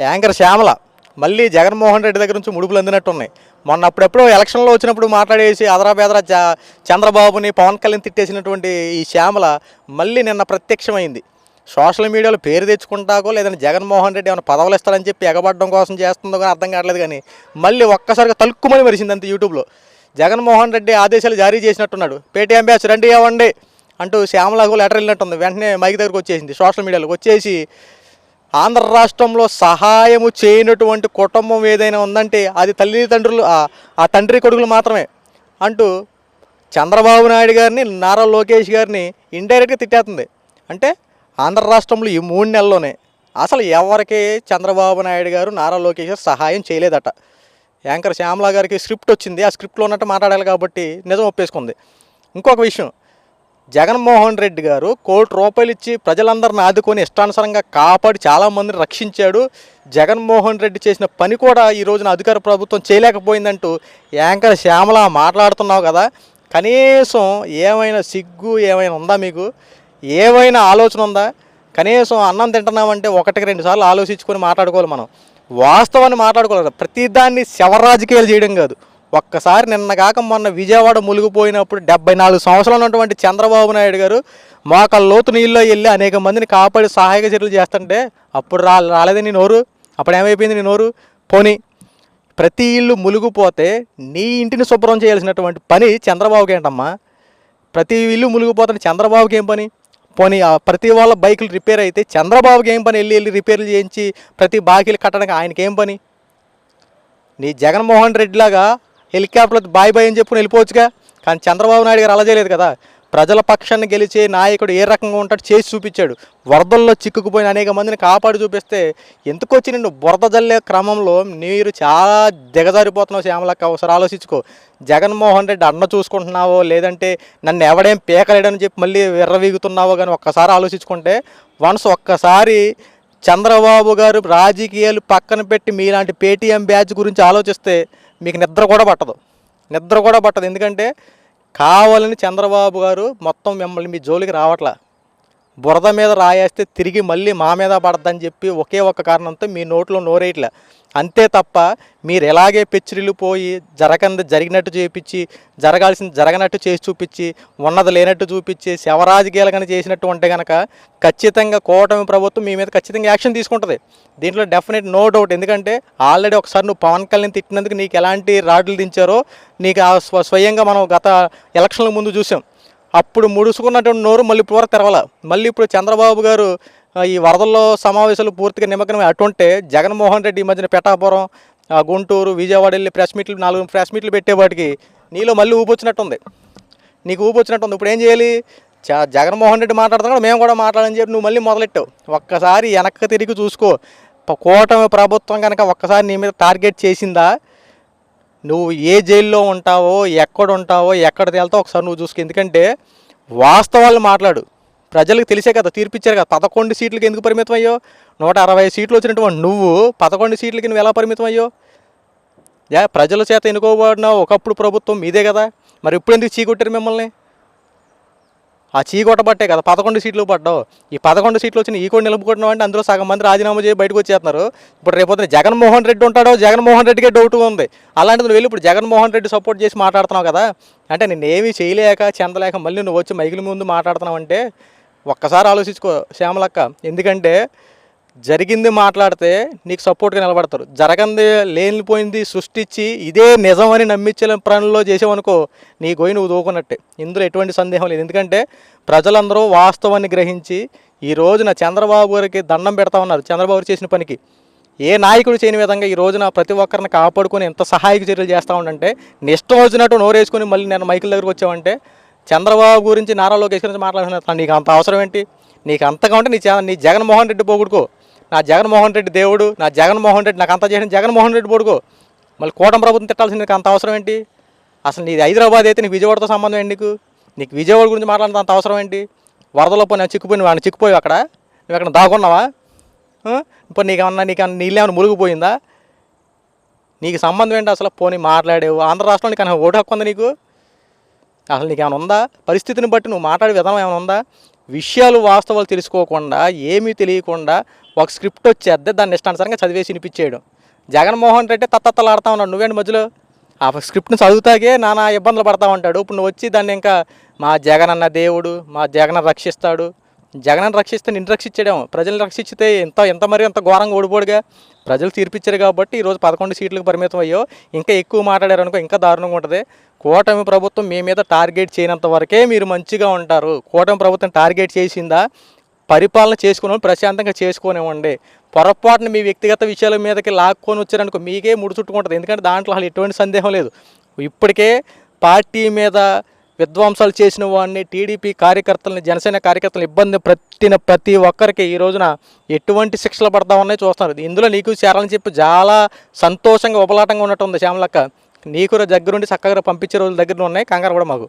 Anchor Shyamala మళ్ళీ జగన్మోహన్ రెడ్డి దగ్గర నుంచి ముడుపులు అందినట్టున్నాయి. మొన్న అప్పుడెప్పుడో ఎలక్షన్లో వచ్చినప్పుడు మాట్లాడేసి అదరాబెదరా చ- చంద్రబాబుని పవన్ కళ్యాణ్ తిట్టేసినటువంటి ఈ శ్యామల మళ్ళీ నిన్న ప్రత్యక్షమైంది. సోషల్ మీడియాలో పేరు తెచ్చుకుంటాకో లేదంటే జగన్మోహన్ రెడ్డి ఏమైనా పదవులు ఇస్తారని చెప్పి ఎగబడడం కోసం చేస్తుందో కానీ అర్థం కావట్లేదు కానీ మళ్ళీ ఒక్కసారిగా తలుక్కుమని మరిసింది అంత యూట్యూబ్లో. జగన్మోహన్ రెడ్డి ఆదేశాలు జారీ చేసినట్టున్నాడు. పేటీఎం బ్యాచ్ రండి ఇవ్వండి అంటూ శ్యామలకు లెటర్ వెళ్ళినట్టుంది. వెంటనే మైక్ దగ్గరకు వచ్చేసింది. సోషల్ మీడియాలోకి వచ్చేసి ఆంధ్ర రాష్ట్రంలో సహాయము చేయనటువంటి కుటుంబం ఏదైనా ఉందంటే అది తల్లిదండ్రులు ఆ- తండ్రి కొడుకులు మాత్రమే అంటూ చంద్రబాబు నాయుడు గారిని నారా లోకేష్ గారిని ఇండైరెక్ట్గా తిట్టేస్తుంది. అంటే ఆంధ్ర రాష్ట్రంలో ఈ మూడు నెలల్లోనే అసలు ఎవరికి చంద్రబాబు నాయుడు గారు నారా లోకేష్ గారు సహాయం చేయలేదట. యాంకర్ శ్యామలా గారికి స్క్రిప్ట్ వచ్చింది. ఆ స్క్రిప్ట్లో ఉన్నట్టు మాట్లాడాలి కాబట్టి నిజం ఒప్పేసుకుంది. ఇంకొక విషయం జగన్మోహన్ రెడ్డి గారు కోటి రూపాయలు ఇచ్చి ప్రజలందరిని ఆదుకొని ఇష్టానుసారంగా కాపాడి చాలామందిని రక్షించాడు. జగన్మోహన్ రెడ్డి చేసిన పని కూడా ఈ రోజున అధికార ప్రభుత్వం చేయలేకపోయిందంటూ యాంకర్ శ్యామల మాట్లాడుతున్నావు కదా. కనీసం ఏమైనా సిగ్గు ఏమైనా ఉందా మీకు? ఏమైనా ఆలోచన ఉందా? కనీసం అన్నం తింటున్నామంటే ఒకటికి రెండు సార్లు ఆలోచించుకొని మాట్లాడుకోవాలి మనం. వాస్తవాన్ని మాట్లాడుకోవాలి ప్రతిదాన్ని శవరాజకీయాలు చేయడం కాదు. ఒక్కసారి నిన్న కాక మొన్న విజయవాడ మునిగిపోయినప్పుడు డెబ్బై నాలుగు సంవత్సరాలు ఉన్నటువంటి చంద్రబాబు నాయుడు గారు మోకాళ్ళ లోతు నీళ్ళలో వెళ్ళి అనేక మందిని కాపాడి సహాయక చర్యలు చేస్తుంటే అప్పుడు రా రాలేదే నీ నోరు? అప్పుడు ఏమైపోయింది నీ నోరు? పోనీ. ప్రతి ఇల్లు మునిగిపోతే నీ ఇంటిని శుభ్రం చేయాల్సినటువంటి పని చంద్రబాబుకి ఏంటమ్మా? ప్రతి ఇల్లు మునిగిపోతున్న చంద్రబాబుకి ఏం పని? పోనీ ఆ ప్రతి వాళ్ళ బైకులు రిపేర్ అయితే చంద్రబాబుకి ఏం పని? వెళ్ళి వెళ్ళి రిపేర్లు చేయించి ప్రతి బాకీలు కట్టడానికి ఆయనకి ఏం పని? నీ జగన్మోహన్ రెడ్డిలాగా హెలికాప్టర్లతో బాయ్ బాయ్ అని చెప్పుకుని వెళ్ళిపోవచ్చుగా. కానీ చంద్రబాబు నాయుడు గారు అలా చేయలేదు కదా. ప్రజల పక్షాన్ని గెలిచే నాయకుడు ఏ రకంగా ఉంటాడు చేసి చూపించాడు. వరదల్లో చిక్కుకుపోయిన అనేక మందిని కాపాడి చూపిస్తే ఎందుకు వచ్చి నిన్ను బురద జల్లే క్రమంలో మీరు చాలా దిగజారిపోతున్నావు శ్యామలక్క. ఒకసారి ఆలోచించుకో. జగన్మోహన్ రెడ్డి అన్న చూసుకుంటున్నావో లేదంటే నన్ను ఎవడేం పేకలేడని చెప్పి మళ్ళీ విర్రవీగుతున్నావో కానీ ఒక్కసారి ఆలోచించుకుంటే వన్స్ ఒక్కసారి చంద్రబాబు గారు రాజకీయాలు పక్కన పెట్టి మీలాంటి పేటీఎం బ్యాచ్ గురించి ఆలోచిస్తే మీకు నిద్ర కూడా పట్టదు. నిద్ర కూడా పట్టదు. ఎందుకంటే కావాలని చంద్రబాబు గారు మొత్తం మిమ్మల్ని మీ జోలికి రావట్లా. బురద మీద రాయేస్తే తిరిగి మళ్ళీ మా మీద పడద్దని చెప్పి ఒకే ఒక్క కారణంతో మీ నోట్లో నోరేయట్లే. అంతే తప్ప మీరు ఎలాగే పెచ్చిరిల్లిపోయి జరగంది జరిగినట్టు చేపించి జరగాల్సింది జరగనట్టు చేసి చూపించి ఉన్నది లేనట్టు చూపించి శవరాజకీయాలు చేసినట్టు ఉంటే కనుక ఖచ్చితంగా కూటమి ప్రభుత్వం మీ మీద ఖచ్చితంగా యాక్షన్ తీసుకుంటుంది. దీంట్లో డెఫినెట్ నో డౌట్. ఎందుకంటే ఆల్రెడీ ఒకసారి నువ్వు పవన్ కళ్యాణ్ తిట్టినందుకు నీకు ఎలాంటి రాడ్లు దించారో నీకు ఆ స్వ- స్వయంగా మనం గత ఎలక్షన్ల ముందు చూసాం. అప్పుడు ముడుసుకున్నటువంటి నోరు మళ్ళీ పూర తెరవాల. మళ్ళీ ఇప్పుడు చంద్రబాబు గారు ఈ వరదల్లో సమావేశాలు పూర్తిగా నిమగ్నమై అటుంటే జగన్మోహన్ రెడ్డి ఈ మధ్యన పెటాపురం గుంటూరు విజయవాడ వెళ్ళి ప్రెస్ మీట్లు నాలుగు ప్రెస్ మీట్లు పెట్టేవాటికి నీలో మళ్ళీ ఊపొచ్చినట్టుంది. నీకు ఊపొచ్చినట్టుంది. ఇప్పుడు ఏం చేయాలి? చ జగన్మోహన్ రెడ్డి మాట్లాడుతున్నాడు మేము కూడా మాట్లాడని చెప్పి నువ్వు మళ్ళీ మొదలెట్టావు. ఒక్కసారి వెనక్కి తిరిగి చూసుకో. ప- కూటమి ప్రభుత్వం కనుక ఒక్కసారి నీ మీద టార్గెట్ చేసిందా? నువ్వు ఏ జైల్లో ఉంటావో ఎక్కడ ఉంటావో ఎక్కడ తేలుతావో ఒకసారి నువ్వు చూసుకో. ఎందుకంటే వాస్తవాలు మాట్లాడు. ప్రజలకు తెలిసే కదా తీర్పిచ్చారు కదా. పదకొండు సీట్లకి ఎందుకు పరిమితం అయ్యో నూట అరవై సీట్లు వచ్చినటువంటి నువ్వు పదకొండు సీట్లకి నువ్వు ఎలా పరిమితం అయ్యో యా ప్రజల చేత ఎన్నుకోబడిన ఒకప్పుడు ప్రభుత్వం మీదే కదా. మరి ఇప్పుడు ఎందుకు చీకొట్టారు మిమ్మల్ని? ఆ చీకొట్టబట్టే కదా పదకొండు సీట్లు పడ్డావు. ఈ పదకొండు సీట్లు వచ్చిన ఈ కూడా నిలుపుకుంటున్నావు అంటే అందులో సగం మంది రాజీనామా చేసి బయటకు వచ్చేస్తున్నారు. ఇప్పుడు రేపొద్దున జగన్మోహన్ రెడ్డి ఉంటాడో జగన్మోహన్ రెడ్డికే డౌట్ ఉంది. అలాంటిది నువ్వు వెళ్ళి ఇప్పుడు జగన్మోహన్ రెడ్డి సపోర్ట్ చేసి మాట్లాడుతున్నావు కదా అంటే నేను ఏమీ చేయలేక చెందలేక మళ్ళీ నువ్వు వచ్చి మైకిల ముందు మాట్లాడుతున్నావు అంటే ఒక్కసారి ఆలోచించుకో శ్యామలక్క. ఎందుకంటే జరిగింది మాట్లాడితే నీకు సపోర్ట్గా నిలబడతారు. జరగంది లేనిపోయింది సృష్టించి ఇదే నిజమని నమ్మించే పనుల్లో చేసావనుకో నీ గోయి నువ్వు దూకున్నట్టే. ఇందులో ఎటువంటి సందేహం లేదు. ఎందుకంటే ప్రజలందరూ వాస్తవాన్ని గ్రహించి ఈ రోజున చంద్రబాబు గారికి దండం పెడతా ఉన్నారు. చంద్రబాబు గారు చేసిన పనికి ఏ నాయకుడు చేయని విధంగా ఈ రోజున ప్రతి ఒక్కరిని కాపాడుకొని ఎంత సహాయక చర్యలు చేస్తూ ఉండంటే నిష్టం వచ్చినట్టు నోరేసుకొని మళ్ళీ నేను మైకుల దగ్గరకు వచ్చావంటే చంద్రబాబు గురించి నారా లోకేష్ గురించి మాట్లాడుతున్నా నీకు అంత అవసరం ఏంటి? నీకు అంతగా ఉంటే నీ నీ జగన్మోహన్ రెడ్డి పోగొడుకో నా జగన్మోహన్ రెడ్డి దేవుడు నా జగన్మోహన్ రెడ్డి నాకు అంత చేసిన జగన్మోహన్ రెడ్డి పోడుకో మళ్ళీ కూటమి ప్రభుత్వం తిట్టాల్సింది నీకు అంత అవసరం ఏంటి? అసలు నీది హైదరాబాద్ అయితే నీకు విజయవాడతో సంబంధం ఏంటి నీకు? నీకు విజయవాడ గురించి మాట్లాడినంత అంత అవసరం ఏంటి? వరదలో పోయి నేను చిక్కుపోయి నువ్వు చిక్కుపోయి అక్కడ? నువ్వు అక్కడ దాగున్నావా ఇప్పుడు నీకు ఏమన్నా నీకు నీళ్ళేమన్నా మునిగిపోయిందా? నీకు సంబంధం ఏంటి అసలు? పోనీ మాట్లాడేవు. ఆంధ్ర రాష్ట్రంలో నీకు ఓటు హక్కు ఉంది నీకు? అసలు నీకు ఏమైనా ఉందా? పరిస్థితిని బట్టి నువ్వు మాట్లాడే విధానం ఏమైనా ఉందా? విషయాలు వాస్తవాలు తెలుసుకోకుండా ఏమీ తెలియకుండా ఒక స్క్రిప్ట్ వచ్చేద్దే దాన్ని ఇష్టానుసారంగా చదివేసి వినిపించేయడం. జగన్మోహన్ రెడ్డి తత్తత్తలాడుతా ఉన్నాడు. నువ్వేంటి మధ్యలో? ఆ స్క్రిప్ట్ని చదువుతాగే నానా ఇబ్బందులు పడతా ఉంటాడు. ఇప్పుడు నువ్వు వచ్చి దాన్ని ఇంకా మా జగన్ అన్న దేవుడు మా జగన్ రక్షిస్తాడు. జగన్ రక్షిస్తే నిన్ను రక్షించడం ప్రజలను రక్షించితే ఎంత ఎంత మరి ఎంత ఘోరంగా ఓడిపోడుగా? ప్రజలు తీర్పిచ్చారు కాబట్టి ఈరోజు పదకొండు సీట్లకు పరిమితం అయ్యో ఇంకా ఎక్కువ మాట్లాడారు అనుకో ఇంకా దారుణంగా ఉంటుంది. కూటమి ప్రభుత్వం మీ మీద టార్గెట్ చేయనంత వరకే మీరు మంచిగా ఉంటారు. కూటమి ప్రభుత్వం టార్గెట్ చేసిందా? పరిపాలన చేసుకుని ప్రశాంతంగా చేసుకునివ్వండి. పొరపాటున మీ వ్యక్తిగత విషయాల మీదకి లాక్కొని వచ్చారనుకో మీకే ముడుచుట్టుకుంటుంది. ఎందుకంటే దాంట్లో అసలు ఎటువంటి సందేహం లేదు. ఇప్పటికే పార్టీ మీద విధ్వంసాలు చేసిన వాడిని టీడీపీ కార్యకర్తలని జనసేన కార్యకర్తలను ఇబ్బంది పెట్టిన ప్రతి ఒక్కరికి ఈ రోజున ఎటువంటి శిక్షలు పడతామనే చూస్తున్నారు. ఇందులో నీకు చేరాలని చెప్పి చాలా సంతోషంగా ఉపలాటంగా ఉన్నట్టు ఉంది శ్యామలక్క. నీకు దగ్గరుండి చక్కగా పంపించే రోజులు దగ్గర ఉన్నాయి. కంగారు కూడా మాకు